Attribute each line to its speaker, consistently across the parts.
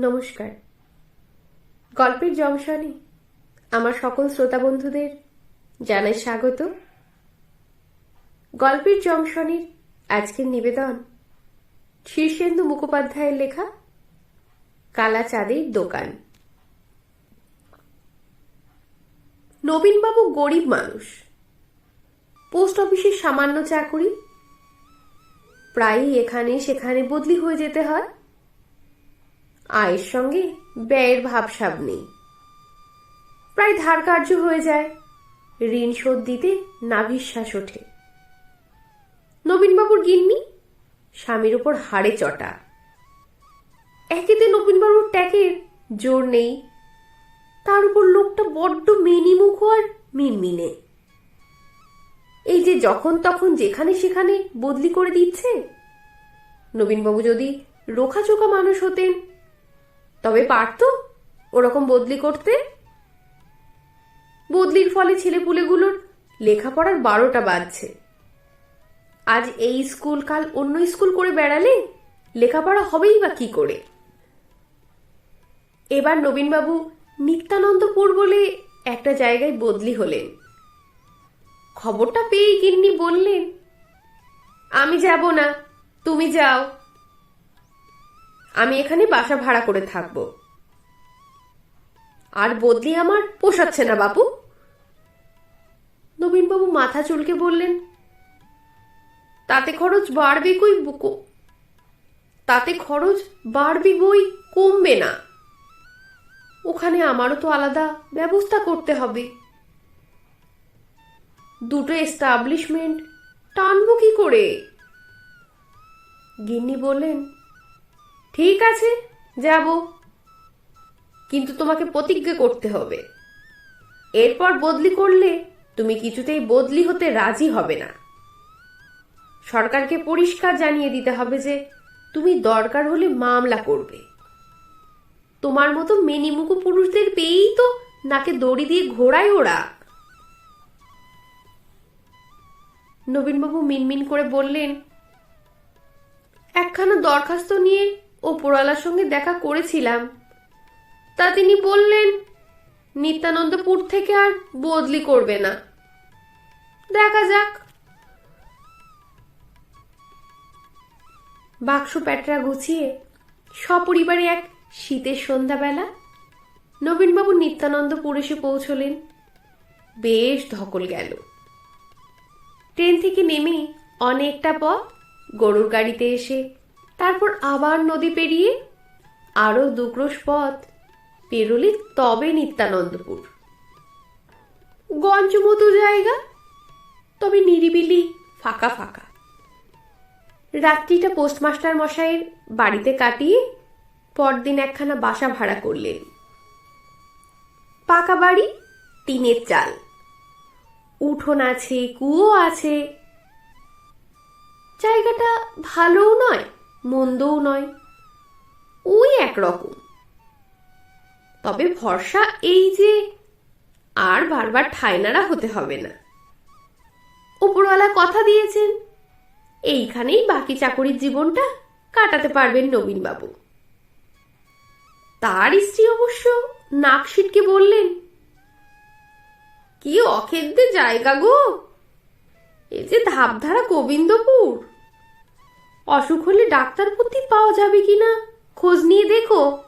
Speaker 1: নমস্কার। গল্পের জংশনে আমার সকল শ্রোতা বন্ধুদের জানাই স্বাগত। গল্পের জংশনের আজকের নিবেদন শীর্ষেন্দু মুখোপাধ্যায়ের লেখা কালা চাঁদের দোকান। নবীনবাবু গরিব মানুষ। পোস্ট অফিসের সামান্য চাকুরি। প্রায়ই এখানে সেখানে বদলি হয়ে যেতে হয়। আয়ের সঙ্গে ব্যয়ের ভাবসাব নেই। প্রায় ধার কার্য হয়ে যায়। ঋণ শোধ দিতে নাভিশ্বাস ওঠে। নবীনবাবুর গিন্নি স্বামীর উপর হাড়ে চটা। একেতে নবীনবাবুর ট্যাকের জোর নেই। তার উপর লোকটা বড্ড মেনিমুখ আর মিনমিনে। এই যে যখন তখন যেখানে সেখানে বদলি করে দিচ্ছে। নবীনবাবু যদি রোখাচোকা মানুষ হতেন তবে পারত ওরকম বদলি করতে? বদলির ফলে ছেলেপুলেগুলোর লেখাপড়ার বারোটা বাজছে। আজ এই স্কুল কাল অন্য স্কুল করে বেড়ালে লেখাপড়া হবেই বা কি করে? এবার নবীনবাবু নিত্যানন্দপুর বলে একটা জায়গায় বদলি হলেন। খবরটা পেয়েই গিন্নি বললেন, আমি যাব না, তুমি যাও। আমি এখানে বাসা ভাড়া করে থাকব। আর বদলি আমার পোষাচ্ছে না, বাপু। নবীনবাবু মাথা চুলকে বললেন, তাতে খরচ বাড়বে কই তাতে খরচ বাড়বে বই কমবে না। ওখানে আমারও তো আলাদা ব্যবস্থা করতে হবে। দুটো এস্টাবলিশমেন্ট টানবো কি করে? গিন্নি বললেন ঠিক আছে, যাব। কিন্তু তোমাকে প্রতিজ্ঞা করতে হবে। এরপর বদলি করলে তুমি কিছুতেই বদলি হতে রাজি হবে না। সরকারকে পরিষ্কার জানিয়ে দিতে হবে যে, তুমি দরকার হলে মামলা করবে। তোমার মতো মেনিমুখো পুরুষদের পেয়েই তো নাকে দড়ি দিয়ে ঘোড়ায় ওরা। নবীনবাবু মিনমিন করে বললেন, একখানা দরখাস্ত নিয়ে ওপরওয়ালার সঙ্গে দেখা করেছিলাম। তা তিনি বললেন, নিত্যানন্দপুর থেকে আর বদলি করবে না। দেখা যাক। বাক্স প্যাটরা গুছিয়ে সপরিবারে এক শীতের সন্ধ্যাবেলা নবীনবাবু নিত্যানন্দপুর এসে পৌঁছলেন। বেশ ধকল গেল। ট্রেন থেকে নেমে অনেকটা পথ গরুর গাড়িতে এসে তারপর আবার নদী পেরিয়ে আরও দুক্রোশ পথ পেরোলে তবে নিত্যানন্দপুর। গঞ্জ মতো জায়গা, তবে নিরিবিলি, ফাঁকা ফাঁকা। রাত্রিটা পোস্টমাস্টার মশাইয়ের বাড়িতে কাটিয়ে পরদিন একখানা বাসা ভাড়া করলেন। পাকা বাড়ি, টিনের চাল। উঠোন আছে, কুয়ো আছে। জায়গাটা ভালোও নয় মন্দও নয়, ওই একরকম তবে ভরসা এই যে আর বারবার ঠাইনারা হতে হবে না। উপরওয়ালা কথা দিয়েছেন, এইখানেই বাকি চাকরির জীবনটা কাটাতে পারবেন নবীনবাবু। তার স্ত্রী অবশ্য নাক সিটকে বললেন, কি অখেদ্যে জায়গা গো। এই যে ধাপধারা গোবিন্দপুর অসুখ হলে ডাক্তার প্রতি পাওয়া যাবে কি না? খোঁজ নিয়ে দেখো।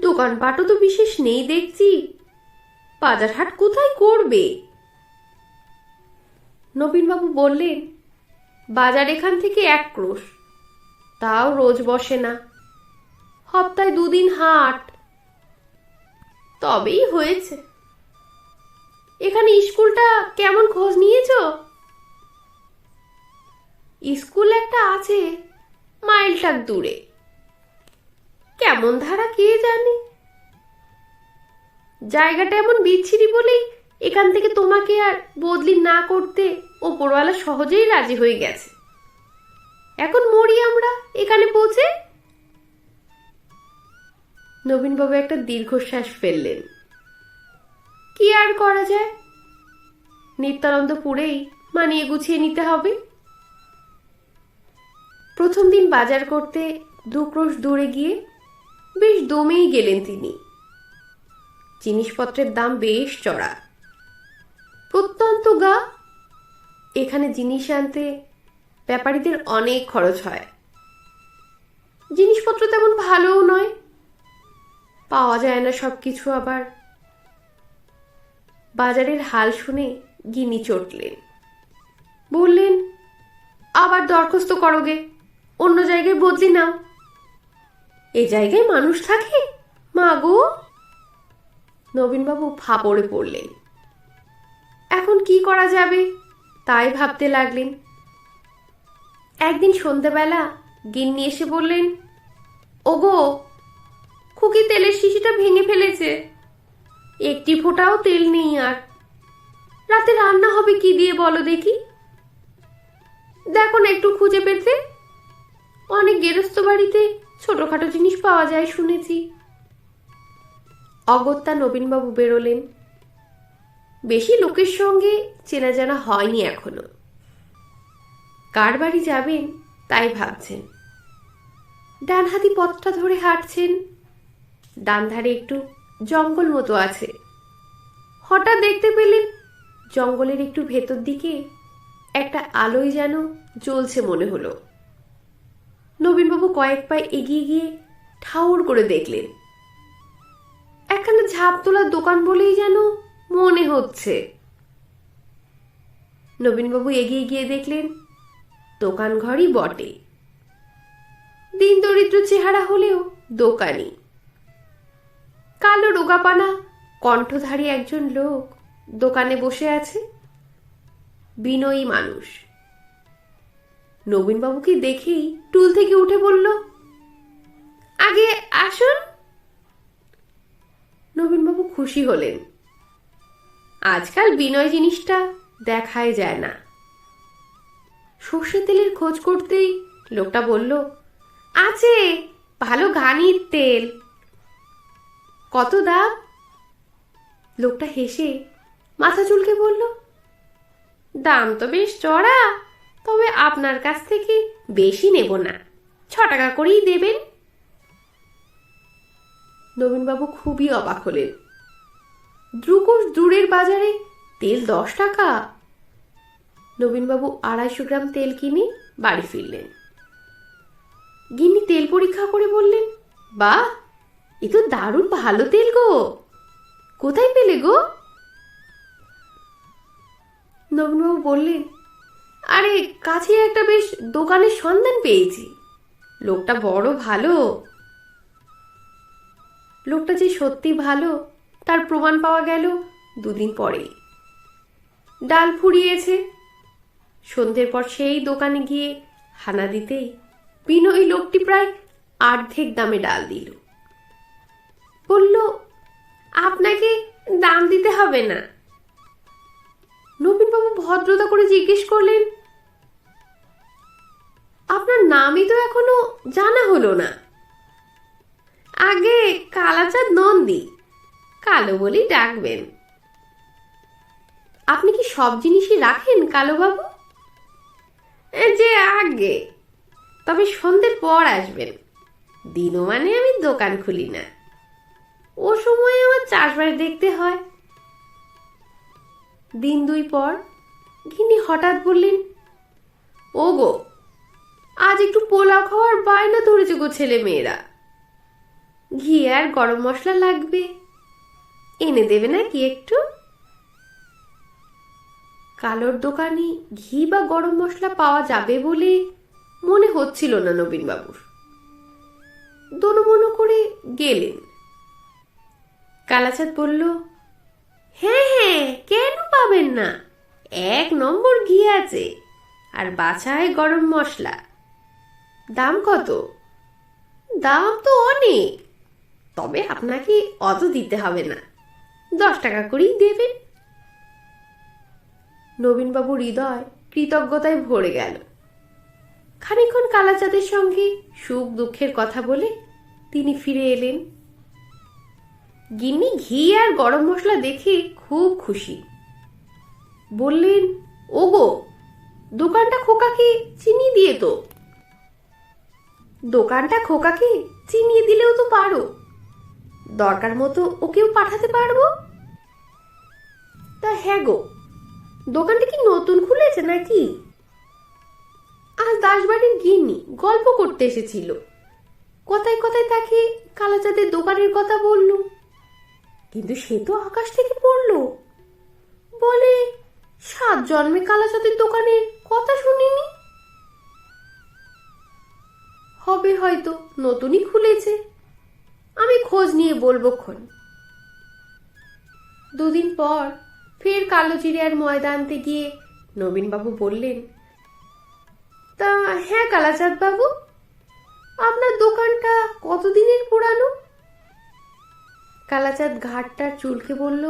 Speaker 1: দোকানপাটও তো বিশেষ নেই দেখছি। বাজার হাট কোথায় করবে? নবীনবাবু বললেন, বাজার এখান থেকে এক ক্রোশ। তাও রোজ বসে না। সপ্তাহে দুদিন হাট। তবেই হয়েছে। এখানে স্কুলটা কেমন খোঁজ নিয়েছো? স্কুল একটা আছে মাইলটার দূরে। কেমন ধারা কে জানে? জায়গাটা এমন বিচ্ছিরি বলেই এখান থেকে তোমাকে আর বদলি না করতে ওপরওয়ালা সহজেই রাজি হয়ে গেছে। এখন মরি আমরা এখানে পৌঁছে? নবীনবাবু একটা দীর্ঘশ্বাস ফেললেন। কি আর করা যায়? নিত্যানন্দপুরেই মানিয়ে গুছিয়ে নিতে হবে। প্রথম দিন বাজার করতে দু ক্রোশ দূরে গিয়ে বেশ দমেই গেলেন তিনি। জিনিসপত্রের দাম বেশ চড়া। প্রত্যন্ত গা, এখানে জিনিস আনতে ব্যাপারীদের অনেক খরচ হয়। জিনিসপত্র তেমন ভালোও নয়, পাওয়া যায় না সব কিছু আবার। বাজারের হাল শুনে গিনি চটলেন। বললেন, আবার দরখাস্ত করোগে অন্য জায়গায় বদলি নাও এ জায়গায় মানুষ থাকে? মা গো। নবীনবাবু ফাপড়ে পড়লেন। এখন কি করা যাবে? তাই ভাবতে লাগলেন। একদিন সন্ধেবেলা গিন্নি এসে বললেন, ওগো, খুকি তেলের শিশিটা ভেঙে ফেলেছে। একটি ফোঁটাও তেল নেই আর। রাতে রান্না হবে কি দিয়ে বলো দেখি। দেখো না একটু খুঁজে পেতে। অনেক গেরস্ত বাড়িতে ছোটখাটো জিনিস পাওয়া যায় শুনেছি। অগত্যা নবীনবাবু বেরোলেন। বেশি লোকের সঙ্গে চেনা জানা হয়নি এখনও। কার বাড়ি যাবেন তাই ভাবছেন। ডান হাতি পথটা ধরে হাঁটছেন। ডান ধারে একটু জঙ্গল মতো আছে। হঠাৎ দেখতে পেলেন জঙ্গলের একটু ভেতর দিকে একটা আলোয় যেন জ্বলছে মনে হলো। নবীনবাবু কয়েক পায়ে এগিয়ে গিয়ে ঠাউর করে দেখলেন। একখানা ঝাঁপ তোলার দোকান বলেই যেন মনে হচ্ছে। নবীনবাবু এগিয়ে গিয়ে দেখলেন, দোকান ঘরই বটে। দিন দরিদ্র চেহারা হলেও দোকানি কালো রোগাপানা, কণ্ঠধারী একজন লোক দোকানে বসে আছে। বিনয়ী মানুষ। নবীনবাবুকে দেখেই টুল থেকে উঠে বলল, আগে আসুন। নবীনবাবু খুশি হলেন। আজকাল বিনয় জিনিসটা দেখাই যায় না। সর্ষে তেলের খোঁজ করতেই লোকটা বলল, আছে, ভালো ঘানির তেল। কত দাম? লোকটা হেসে মাথা চুলকে বলল, দাম তো বেশ চড়া। তবে আপনার কাছ থেকে বেশি নেব না। ছ টাকা করেই দেবেন। নবীনবাবু খুবই অবাক হলেন। দ্রুকোষ দূরের বাজারে তেল দশ টাকা। নবীনবাবু আড়াইশো গ্রাম তেল কিনে বাড়ি ফিরলেন। গিন্নি তেল পরীক্ষা করে বললেন বা এ তো দারুণ ভালো তেল গো। কোথায় পেলে গো? নবীনবাবু বললেন আরে, কাছে একটা বেশ দোকানের সন্ধান পেয়েছি। লোকটা বড় ভালো। লোকটা যে সত্যি ভালো, তার প্রমাণ পাওয়া গেল দুদিন পরেই। ডাল ফুরিয়েছে। সন্ধ্যের পর সেই দোকানে গিয়ে হানা দিতেই বিনয়ী লোকটি প্রায় অর্ধেক দামে ডাল দিল। বলল, আপনাকে দাম দিতে হবে না। নবীনবাবু ভদ্রতা করে জিজ্ঞেস করলেন আপনার নামই তো এখনও জানা হলো না। আগে কালাচাঁদ নন্দী, কালো বলেই ডাকবেন। আপনি কি সব জিনিসই রাখেন, কালোবাবু? এ যে আগে, তবে সন্ধ্যের পর আসবেন। দিনও মানে আমি দোকান খুলি না। ও সময় আমার চাষবাস দেখতে হয়। দিন দুই পর ঘিনি হঠাৎ বললেন ও গো আজ একটু পোলাও খাওয়ার বায়না ধরেছে গো ছেলে মেয়েরা। ঘি আর গরম মশলা লাগবে। এনে দেবে না কি একটু? কালোর দোকানে ঘি বা গরম মশলা পাওয়া যাবে বলে মনে হচ্ছিল না নবীনবাবুর। দোনো করে গেলেন। কালাচাঁদ বলল হ্যাঁ হ্যাঁ কেন পাবেন না? এক নম্বর ঘি আছে। আর বাছায় গরম মশলা। দাম কত? দাম তো অনেক। তবে আপনাকে অত দিতে হবে না। দশ টাকা করেই দেবেন। নবীনবাবু হৃদয় কৃতজ্ঞতায় ভরে গেল। খানিক্ষণ কালাচাঁদের সঙ্গে সুখ দুঃখের কথা বলে তিনি ফিরে এলেন। গিন্নি ঘি আর গরম মশলা দেখে খুব খুশি। বললেন, ওগো, দোকানটা খোকাকে চিনি দিয়ে তো। দোকানটা খোকাকে চিনিয়ে দিলেও তো পারো। দরকার মতো ওকেও পাঠাতে পারব? তা হ্যাঁ গো। দোকানটা কি নতুন খুলেছে নাকি? আজ দাসবাড়ির গিন্নি গল্প করতে এসেছিল। কথায় কথায় তাকে কালাচাঁদের দোকানের কথা বলল। কিন্তু সে তো আকাশ থেকে পড়ল। বলে, সাত জন্মে কালাচাঁদের দোকানের কথা শুনিনি? হবে হয়তো, নতুনই খুলেছে। আমি খোঁজ নিয়ে বলব ক্ষণ। দুদিন পর ফের কালোচিড়িয়ার ময়দানতে গিয়ে নবীনবাবু বললেন, তা হ্যাঁ কালাচাঁদ বাবু আপনার দোকানটা কতদিনের পুরানো? কালাচাঁদ ঘাটটার চুলকে বলল,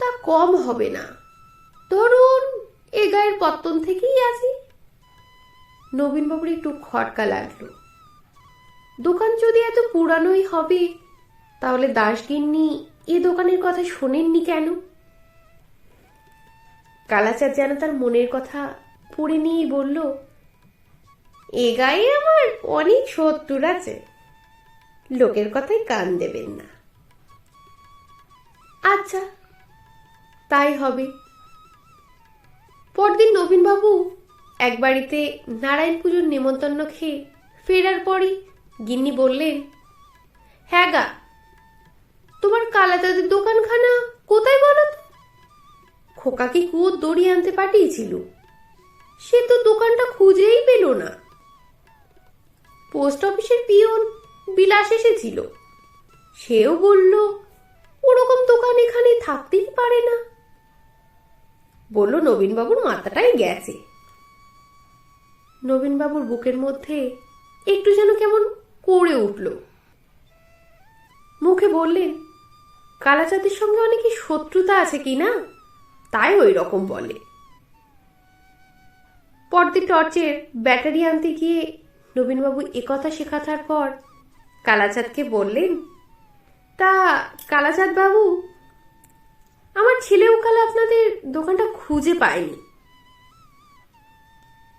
Speaker 1: তা কম হবে না। ধরুন, এ গায়ের পত্তন থেকেই আছি। নবীনবাবুর একটু খটকা লাগল। দোকান যদি এত পুরানোই হবে, তাহলে দাসগিন্নি এ দোকানের কথা শোনেননি কেন? কালাচাঁদ যেন তার মনের কথা পড়ে নিয়েই বলল, এ গায়ে আমার অনেক শত্রুর আছে, লোকের কথায় কান দেবেন না। আচ্ছা তাই হবে। পরদিন নবীনবাবু এক বাড়িতে নারায়ণ পুজোর নেমন্তন্ন খেয়ে ফেরার পরই গিন্নি বললেন হ্যাঁ গা, তোমার কালাচাঁদের দোকানখানা কোথায় বলো তো? খোকাকে কুয়োর দড়ি আনতে পাঠিয়েছিল? সে তো দোকানটা খুঁজেই পেল না। পোস্ট অফিসের পিয়ন বিলাস এসেছিল। সেও বলল, ওরকম দোকান এখানে থাকতেই পারে না। বলল, নবীনবাবুর মাথাটাই গেছে। নবীনবাবুর বুকের মধ্যে একটু যেন কেমন করে উঠল। মুখে বললেন, কালাচাঁদের সঙ্গে অনেকে শত্রুতা আছে কি না? তাই ওই রকম বলে। পরদিন টর্চের ব্যাটারি আনতে গিয়ে নবীনবাবু একথা শেখাতার পর কালাচাঁদকে বললেন, তা কালাচাঁদ বাবু আমার ছেলেও কাল আপনাদের দোকানটা খুঁজে পায়নি।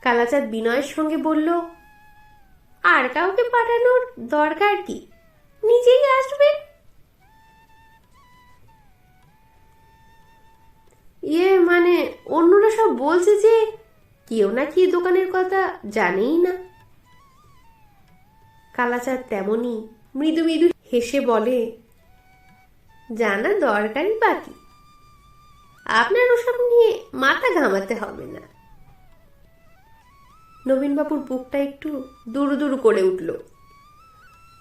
Speaker 1: কালাচাঁদ বিনয়ের সঙ্গে বলল, আর কাউকে পাঠানোর দরকার কি? নিজেই আসবেন ইয়ে মানে অন্যরা সব বলছে যে কেউ নাকি দোকানের কথা জানেই না। কালাচাঁদ তেমনি মৃদু মৃদু হেসে বলে জানা দরকারই বাকি। আপনার ওসব নিয়ে মাথা ঘামাতে হবে না। নবীনবাবুর বুকটা একটু দুরু দুরু করে উঠল।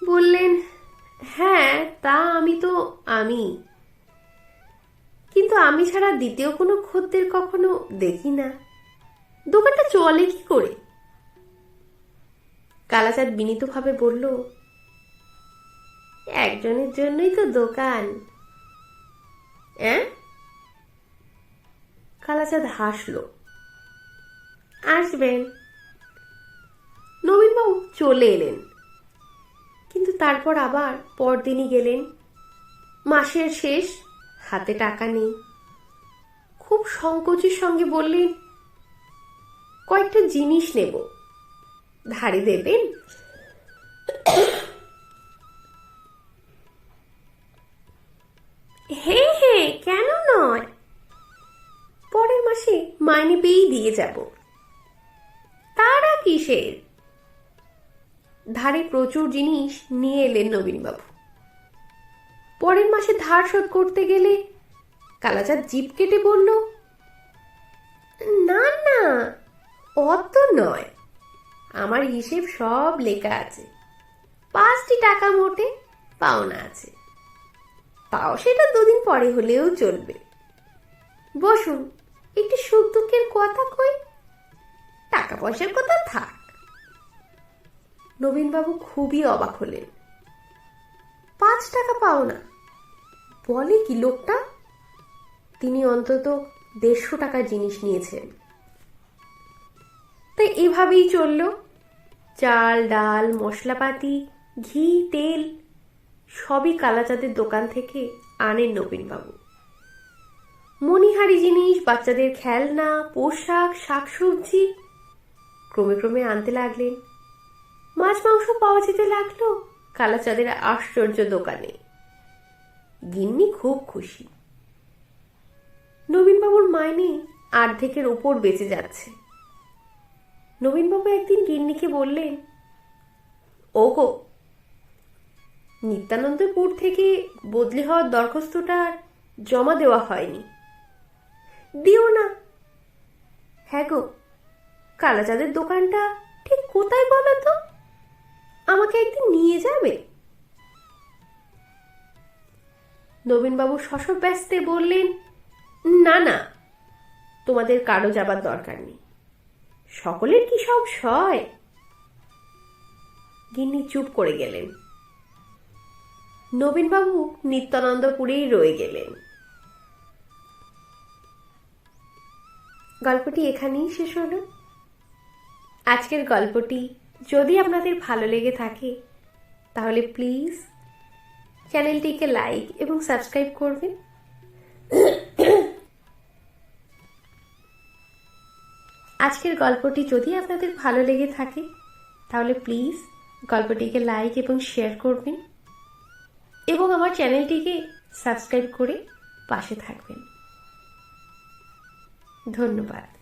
Speaker 1: বললেন হ্যাঁ তা আমি তো আমি। কিন্তু আমি ছাড়া দ্বিতীয় কোনো খদ্দের কখনো দেখি না। দোকানটা চলে কি করে? কালাচাঁদ বিনীতভাবে বলল, একজনের জন্যই তো দোকান। কালাচাঁদ হাসল, আসবেন। চলে এলেন। কিন্তু তারপর আবার পরদিনই গেলেন। মাসের শেষ, হাতে টাকা নেই। খুব সংকোচের সঙ্গে বললেন, কয়েকটা জিনিস নেব। ধারে দেবেন? হ্যাঁ হ্যাঁ কেন নয়? পরের মাসে মাইনে পেয়েই দিয়ে যাব। তারা কিসের? ধারে প্রচুর জিনিস নিয়ে এলেন নবীনবাবু। পরের মাসে ধার শোধ করতে গেলে কালাচাঁদ জিপ কেটে বলল, না না, অত নয়। আমার হিসেব সব লেখা আছে। পাঁচটি টাকা মোটে পাওনা আছে। তাও সেটা দুদিন পরে হলেও চলবে। বসুন, একটু সুখ দুঃখের কথা কই? টাকা পয়সার কথা থাক। নবীনবাবু খুবই অবাক হলেন। পাঁচ টাকা পাও না। বলে কি লোকটা? তিনি অন্তত দেড়শো টাকার জিনিস নিয়েছেন। তাই এভাবেই চলল। চাল, ডাল, মশলাপাতি, ঘি, তেল সবই কালাচাঁদের দোকান থেকে আনেন নবীনবাবু। মণিহারি জিনিস, বাচ্চাদের খেলনা, পোশাক, শাকসবজি ক্রমে ক্রমে আনতে লাগলেন। মাছ মাংস পাওয়া যেতে লাগল? কালাচাঁদের আশ্চর্য দোকানে। গিন্নি খুব খুশি। নবীনবাবুর মাইনে আর্ধেকের ওপর বেঁচে যাচ্ছে। নবীনবাবু একদিন গিন্নিকে বললেন ও গো নিত্যানন্দপুর থেকে বদলি হওয়ার দরখাস্তটা জমা দেওয়া হয়নি। দিও না। হ্যাঁ গো, কালাচাঁদের দোকানটা ঠিক কোথায় বলো তো? আমাকে একদিন নিয়ে যাবে? নবীনবাবু শশব ব্যস্তে বললেন, না না, তোমাদের কারও যাবার দরকার নেই। সকলের কি সব সয়? গিন্নি চুপ করে গেলেন। নবীনবাবু নিত্যানন্দপুরেই রয়ে গেলেন। গল্পটি এখানেই শেষ হল। আজকের গল্পটি যদি আপনাদের ভালো লেগে থাকে, তাহলে প্লিজ চ্যানেলটিকে লাইক এবং সাবস্ক্রাইব করবেন। আজকের গল্পটি যদি আপনাদের ভালো লেগে থাকে, তাহলে প্লিজ গল্পটিকে লাইক এবং শেয়ার করবেন এবং আমার চ্যানেলটিকে সাবস্ক্রাইব করে পাশে থাকবেন। ধন্যবাদ।